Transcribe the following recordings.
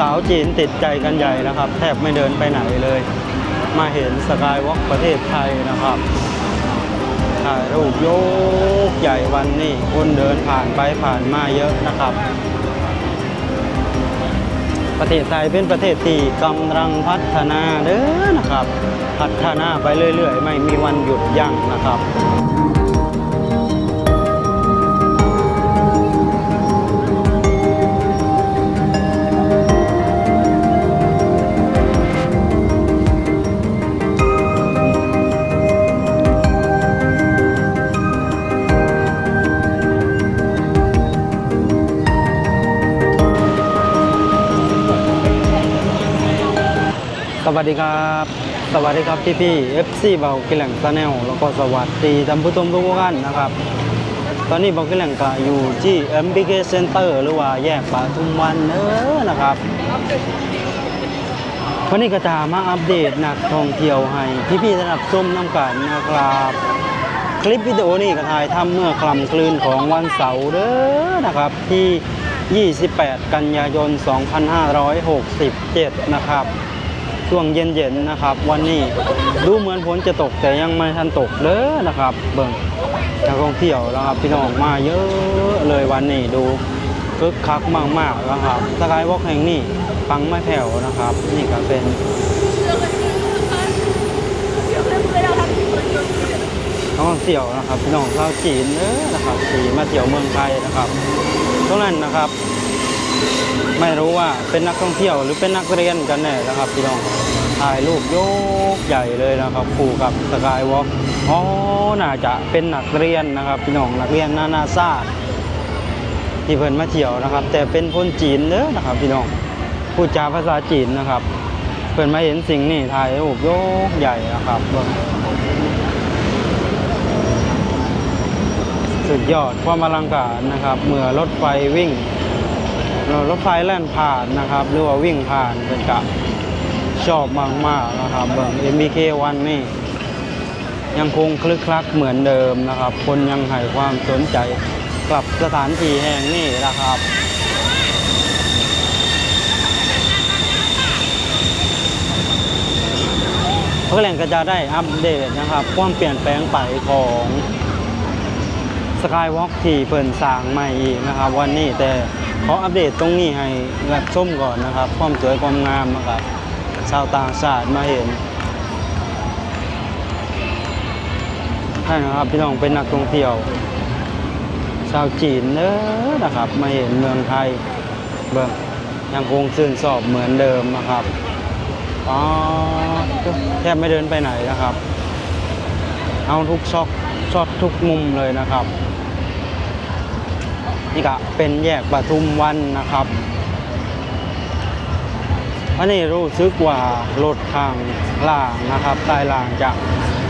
สาวจีนติดใจกันใหญ่นะครับ แทบไม่เดินไปไหนเลย มาเห็นสกายวอล์กประเทศไทยนะครับถ่ายรูปโยกใหญ่วันนี้คนเดินผ่านไปผ่านมาเยอะนะครับ ประเทศไทยเป็นประเทศที่กำลังพัฒนาเด้อนะครับ พัฒนาไปเรื่อยๆ ไม่มีวันหยุดยั้งนะครับ วัสดีครับ สวัสดีครับพี่พี่ๆ FC เบากิแหล่งซาแนลแล้วก็สวัสดีท่านผู้ชมทุกท่านนะครับ ตอนนี้เบากิแหล่งก็อยู่ที่ MBK Center หรือว่าแยกปาทุมวันเนอนะครับวันนี้ก็จะมาอัปเดตนักท่องเที่ยวให้พี่ๆได้รับชมน้ำกันนะครับคลิปวิดีโอนี้ก็ถ่ายทำเมื่อคลำกลืนของวันเสาร์เด้อนะครับที่ 28 กันยายน 2567 นะครับ ช่วงเย็นๆนะครับ วันนี้ดูเหมือนฝนจะตกแต่ยังไม่ทันตกเด้อนะครับ เบิ่งนักท่องเที่ยวนะครับพี่น้องมาเยอะเลยวันนี้ดูคึกคักมากๆนะครับสกายวอล์กแห่งนี้ฟังไม่แผ่วนะครับ นี่ก็เป็นนักท่องเที่ยวนะครับพี่น้องชาวจีนเด้อนะครับที่มาเที่ยวเมืองไทยนะครับตรงนั้นนะครับ ไม่รู้ว่าเป็นนักท่องเที่ยวหรือเป็นนักเรียนกันแน่นะครับพี่น้องถ่ายรูปโยกใหญ่เลยนะครับคู่กับสกายวอล์กอ๋อน่าจะเป็นนักเรียนนะครับพี่น้องนักเรียนนานาชาติที่เพิ่นมาเที่ยวนะครับ แต่เป็นคนจีนเด้อนะครับพี่น้องพูดจาภาษาจีนนะครับเพิ่นมาเห็นสิ่งนี้ถ่ายรูปโยกใหญ่นะครับเบิ่งสุดยอดความอลังการนะครับเมื่อรถไฟวิ่ง รถไฟแล่นผ่านนะครับ หรือว่าวิ่งผ่านเป็นกะชอบมากๆนะครับเบิ่ง MBK วันนี่ยังคงคลึกคลักเหมือนเดิมนะครับ คนยังให้ความสนใจกลับสถานที่แห่งนี้นะครับพื่อแหล่งก็จะได้อัปเดตนะครับ ความเปลี่ยนแปลงไปของสกายวอล์กที่เพิ่นสร้างใหม่อีกนะครับ วันนี้แต่ ขออัปเดตตรงนี้ให้รับชมก่อนนะครับ ความสวยความงามนะครับชาวต่างชาติมาเห็นใช่นะครับพี่น้องเป็นนักท่องเที่ยว ชาวจีนเนอะนะครับ มาเห็นเมืองไทยเบิ่งยังคงซื่นสอบเหมือนเดิมนะครับอ๋อแทบไม่เดินไปไหนนะครับ เอาทุกซอกซอกทุกมุมเลยนะครับ นี่ก็เป็นแยกปทุมวันนะครับอันนี้รู้สึกว่ารถทางล่างนะครับใต้ล่างจะ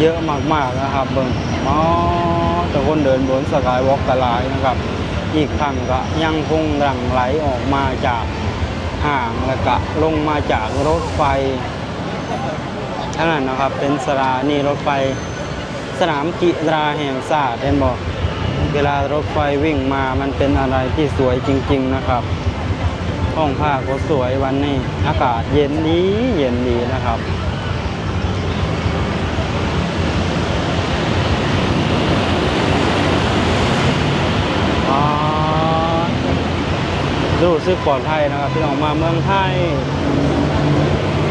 เยอะมากๆนะครับเบิ่งอ๋อแต่คนเดินบนสกายวอล์กกหลายนะครับ อีกครั้งก็ยังคงหลั่งไหลออกมาจากห่างแล้วก็ลงมาจากรถไฟท่านั้นนะครับเป็นสถานีรถไฟสนามกีฬาแห่งชาติเห็นบอก เวลารถไฟวิ่งมามันเป็นอะไรที่สวยจริง ๆนะครับ ห้องผ้าก็สวยวันนี้ อากาศเย็นดีเย็นดีนะครับอ๋อรู้สึกปลอดภัยนะครับพี่น้องมาเมืองไทย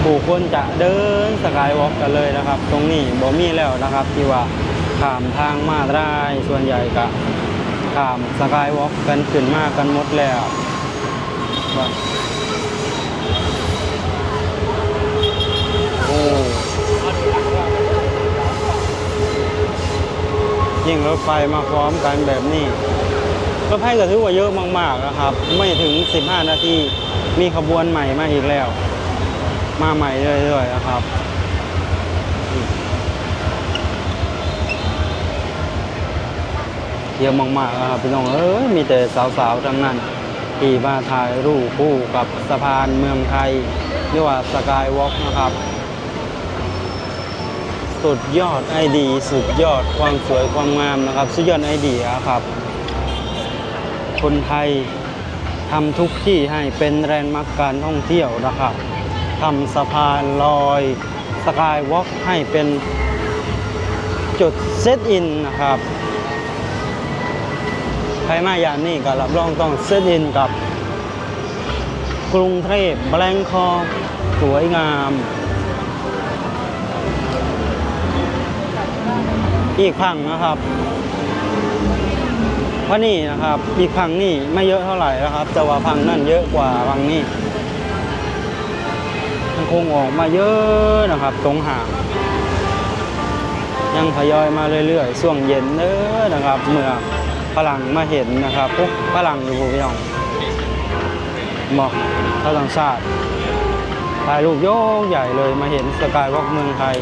ผู้คนจะเดินสกายวอล์กกันเลยนะครับ ตรงนี้บ่มีแล้วนะครับที่ว่า ข้ามทางมาได้ส่วนใหญ่ก็ข้ามสกายวอล์กกันขึ้นมากกันหมดแล้วโอ้ยิ่งรถไฟมาพร้อมกันแบบนี้รถไฟก็ถือว่าเยอะมากๆนะครับ ไม่ถึง 15 นาทีมีขบวนใหม่มาอีกแล้ว มาใหม่เรื่อยๆนะครับ เยอะมากๆนะครับพี่น้องเอ้ยมีแต่สาวๆทั้งนั้นที่มาถ่ายรูปคู่กับสะพานเมืองไทยเรียกว่าสกายวอล์กนะครับ สุดยอดไอดี สุดยอดความสวยความงามนะครับ สุดยอดไอเดียครับ คนไทยทำทุกที่ให้เป็นแรนด์มาร์การท่องเที่ยวนะครับทำสะพานลอยสกายวอล์กให้เป็นจุดเซตอินนะครับ ครมาอย่างนี้ก็รับรองต้องเซตอินกับ กรุงเทพแบงคอกสวยงาม อีกพังนะครับว่านี่นะครับ อีกพังนี่ไม่เยอะเท่าไหร่นะครับ แต่ว่าพังนั่นเยอะกว่าพังนี่มันคงออกมาเยอะนะครับ ตรงหางยังทยอยมาเรื่อยๆช่วงเย็นเน้อนะครับ เมื่อ ฝรั่งมาเห็นนะครับปุ๊บฝรั่งอยู่ผู้พี่น้องบอกชาวต่างชาติถ่ายรูปโยกใหญ่เลยมาเห็นสกายวอล์กเมืองไทย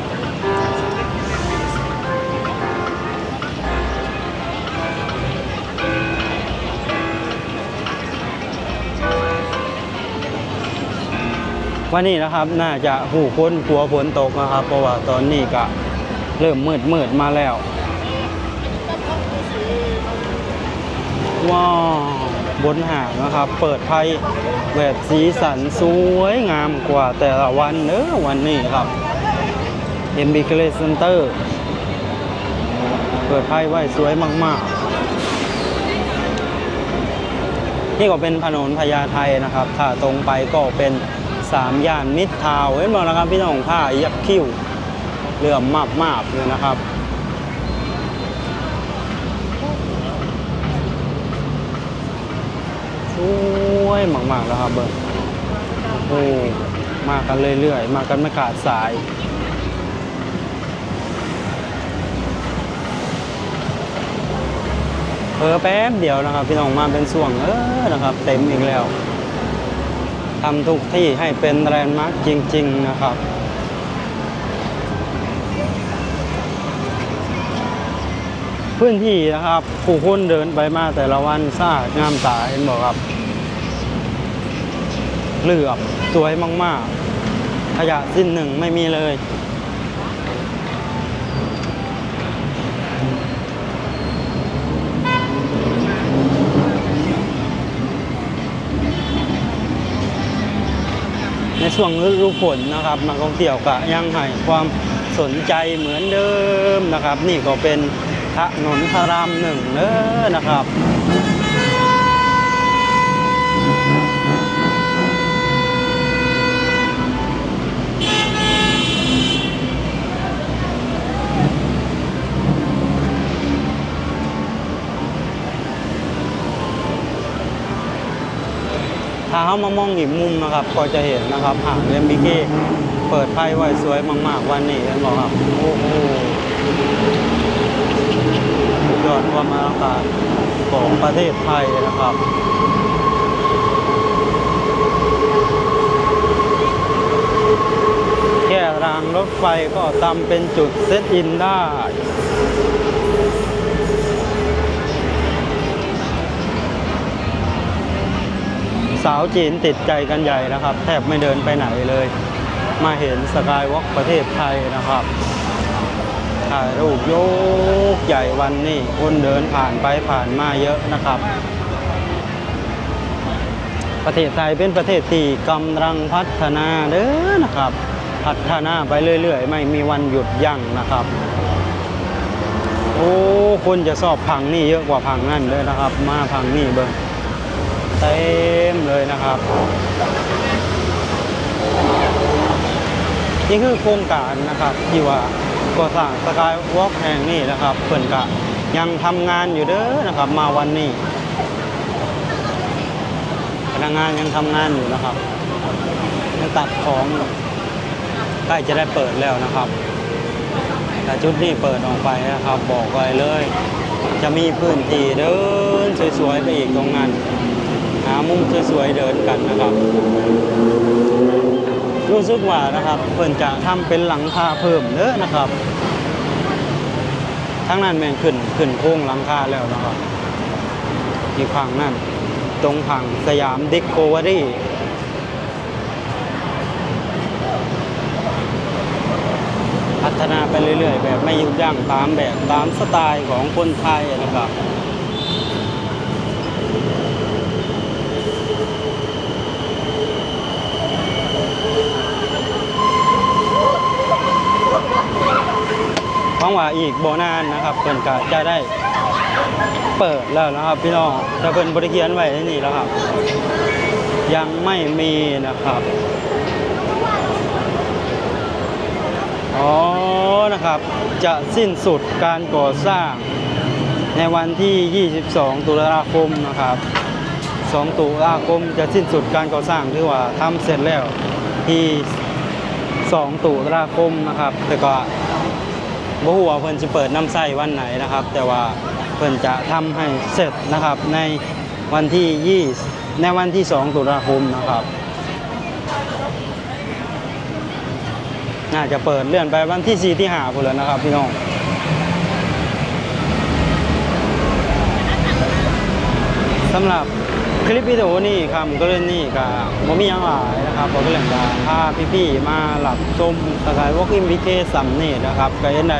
วันนี้นะครับน่าจะหูคนกลัวฝนตกนะครับ เพราะว่าตอนนี้ก็เริ่มมืดมืดมาแล้ว ว้าวบนหางนะครับ เปิดไพ่แบบสีสันสวยงามกว่าแต่ละวันเนอะวันนี้ครับ m b k l Center เปิดไพ่ไว้สวยมาก ๆ นี่ก็เป็นถนนพญาไทนะครับ ถ้าตรงไปก็เป็นสามย่านมิตรทาวเห็นบอกนะครับพี่น้องผ้ายักคิ้วเลื่อมมากมากๆเลยนะครับ สวยมากๆแล้วครับเบิร์โอ้มากันเรื่อยๆ มากันไม่ขาดสายเออแป๊บเดียวนะครับ พี่น้องมาเป็นส่วงเออนะครับ เต็มอีกแล้วทำทุกที่ให้เป็นแรนด์มาร์คจริง ๆ นะครับ พื้นที่นะครับ ผู้คนเดินไปมาแต่ละวันซ่างามตาเห็นบอกครับเหลือบสวยมาก ๆ ขยะสิ้นหนึ่งไม่มีเลย ในช่วงฤดูฝนนะครับนักท่องเที่ยวก็ยังให้ความสนใจเหมือนเดิมนะครับ นี่ก็เป็น นนพระรามหนึ่งเด้อนะครับถ้าเขามามองอีกมุมนะครับ ก็จะเห็นนะครับหางเอ็มบีเคเปิดไพ่ไว้สวยมาก ๆ วันนี้เห็นบอกครับ โอ้โห ยอดความอลังการของประเทศไทยนะครับแค่รางรถไฟก็ทำเป็นจุดเซตอินได้สาวจีนติดใจกันใหญ่นะครับ แทบไม่เดินไปไหนเลย มาเห็นสกายวอล์กประเทศไทยนะครับ ถ่ายรูปโยกใหญ่วันนี้คนเดินผ่านไปผ่านมาเยอะนะครับ ประเทศไทยเป็นประเทศที่กำลังพัฒนาเด้อนะครับ พัฒนาไปเรื่อยๆ ไม่มีวันหยุดยั้งนะครับ โอ้คนจะสอบพังนี่เยอะกว่าพังนั่นเลยนะครับ มาพังนี่เบิ้งเต็มเลยนะครับนี่คือโครงการนะครับที่ว่า ก่อสร้างสกายวอล์กแห่งนี้นะครับเพิ่นกะยังทำงานอยู่เด้อนะครับมาวันนี้พนักงานยังทำงานอยู่นะครับยังตัดของใกล้จะได้เปิดแล้วนะครับแต่จุดนี้เปิดออกไปนะครับ บอกไว้เลย จะมีพื้นที่เดินสวยๆไปอีกตรงนั้น หามุมสวยๆเดินกันนะครับ รู้สึกว่านะครับเพิ่นจะทำเป็นหลังคาเพิ่มเด้อนะครับทั้งนั้นแม่งขึ้นขึ้นโค้งหลังคาแล้วนะครับอีกฝั่งนั่นตรงฝั่งสยามเดิกโกวารีพัฒนาไปเรื่อยๆ แบบไม่ยุบยั้งตามแบบตามสไตล์ของคนไทยนะครับ วังว่าอีกโบนานนะครับเพิ่นก็จะได้เปิดแล้วนะครับพี่น้องแต่เพิ่นบริเขียนไว้ที่นี่แล้วครับ ยังไม่มีนะครับอ๋อนะครับจะสิ้นสุดการก่อสร้างในวันที่ 22 ตุลาคมนะครับ 2 ตุลาคมจะสิ้นสุดการก่อสร้างที่ว่าทำเสร็จแล้วที่ 2 ตุลาคมนะครับ แต่ก็ บ่ฮู้ว่าเพิ่นจะเปิดน้ำใส้วันไหนนะครับ แต่ว่าเพิ่นจะทำให้เสร็จนะครับในวันที่20ในวันที่ 2 ตุลาคมนะครับ น่าจะเปิดเลื่อนไปวันที่4ที่5พุ่นแล้วนะครับพี่น้องสำหรับคลิปวิดีโอนี้ครับก็เล่นนี่กับบ่มีหยังหลายนะครับผมก็เลยจะพาพี่ๆมาหลับชมสกายวอล์กอินวิเคสัมนี่นะครับก็เห็นได้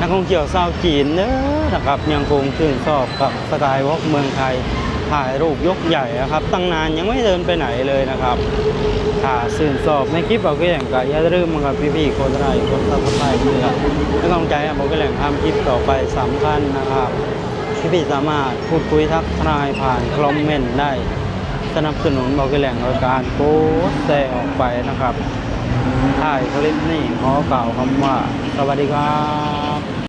นักท่องเที่ยวชาวจีนเด้อนะครับยังคงชื่นชอบกับสกายวอล์กเมืองไทยถ่ายรูปยกใหญ่นะครับ ตั้งนานยังไม่เดินไปไหนเลยนะครับถ้าชื่นชอบในคลิปบอกก็อย่างก็อย่าลืมนะครับพี่ๆคนไทยคนซับสไรต์ด้วยครับไม่ต้องใจผมก็แหล่งทำคลิปต่อไปสำคัญนะครับ พี่พี่สามารถพูดคุยทักทายผ่านคอมเมนต์ได้ สนับสนุนบอกแหล่งในการโพสแชร์ออกไปนะครับถ่ายคลิปนี้ขอกล่าวคำว่า สวัสดีครับ